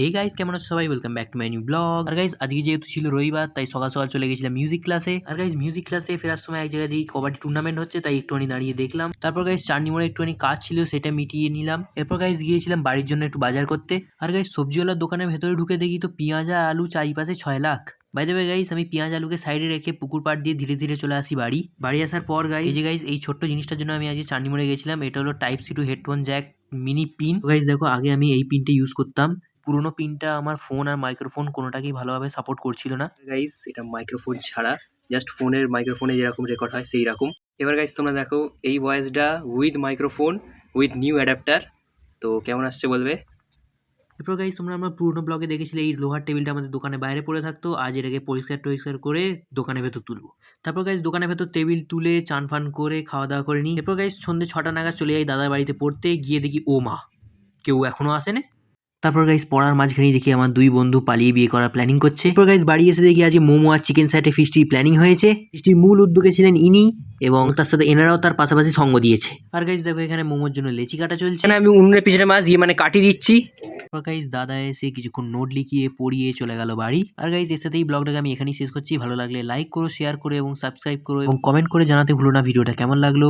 Hey guys কেমন আছো সবাই? Welcome back to my new blog R guys আজকে যেহেতু ছিল রবিবার, তাই সকাল সকাল চলে গেছিলাম মিউজিক ক্লাসে আর গাইস মিউজিক ক্লাসে ফেরার সময় এক জায়গায় দিয়ে কবাডি টুর্নামেন্ট হচ্ছে, তাই একটুখানি দাঁড়িয়ে দেখলাম। তারপর গাইজ চারনি মোড়ে একটুখানি কাজ ছিল, সেটা মিটিয়ে নিলাম। এরপর গাইস গিয়েছিলাম বাড়ির জন্য একটু বাজার করতে। আর গাইস সবজিওয়ালার দোকানের ভেতরে ঢুকে দেখি তো পেঁয়াজ আর আলু চারিপাশে ছয় লাখ। বাই দেবে গাইস আমি পেঁয়াজ আলুকে সাইডে রেখে পুকুর পাড় দিয়ে ধীরে ধীরে চলে আসি বাড়ি। বাড়ি আসার পর গাইস এই যে গাইস এই ছোট্ট জিনিসটার জন্য আমি আজকে চারনি মোড়ে গেছিলাম। এটা হলো type C to headphone jack mini pin guys দেখো, আগে আমি এই পিনটা ইউজ করতাম। পুরোনো পিনটা আমার ফোন আর মাইক্রোফোন কোনোটাকেই ভালোভাবে সাপোর্ট করছিল না। গাইস এটা মাইক্রোফোন ছাড়া জাস্ট ফোনের মাইক্রোফোনে যেরকম রেকর্ড হয় সেই রকম। এবার গাইস তোমরা দেখো এই ভয়েসটা with microphone with new adapter তো কেমন আসছে বলবে? এরপর গাইজ তোমরা আমার পুরোনো ব্লগে দেখেছিলে এই লোহার টেবিলটা আমাদের দোকানে বাইরে পড়ে থাকতো। আজ এটাকে পরিষ্কার টরিষ্কার করে দোকানের ভেতর তুলবো। তারপর গাইজ দোকানের ভেতর টেবিল তুলে চান ফান করে খাওয়া দাওয়া করে নিই। এরপর গাইজ সন্ধ্যে ছটা নাগাদ চলে যাই দাদার বাড়িতে পড়তে। গিয়ে দেখি ও মা কেউ এখনও আসেনি। তারপর গাইজ পড়ার মাঝখানেই দেখি আমার দুই বন্ধু পালিয়ে বিয়ে করার প্ল্যানিং করছে। এরপর গাইজ বাড়ি এসে দেখি আজ মোমো আর চিকেন সাইটে ফিস্টির প্ল্যানিং হয়েছে। ফিস্টির মূল উদ্যোগে ছিলেন ইনি এবং তার সাথে এনারাও তার পাশাপাশি সঙ্গ দিয়েছে। আর গাইজ দেখো এখানে মোমোর জন্য লেচি কাটা চলছে। না আমি উনুনের পিছনে মাছ দিয়ে মানে কাটি দিচ্ছি। তারপর গাইজ দাদা এসে কিছুক্ষণ নোট লিখিয়ে পড়িয়ে চলে গেল বাড়ি। আর গাইজ এর সাথেই ব্লগটাকে আমি এখানেই শেষ করছি। ভালো লাগলে লাইক করো শেয়ার করো এবং সাবস্ক্রাইব করো এবং কমেন্ট করে জানাতে ভুলো না ভিডিওটা কেমন লাগল।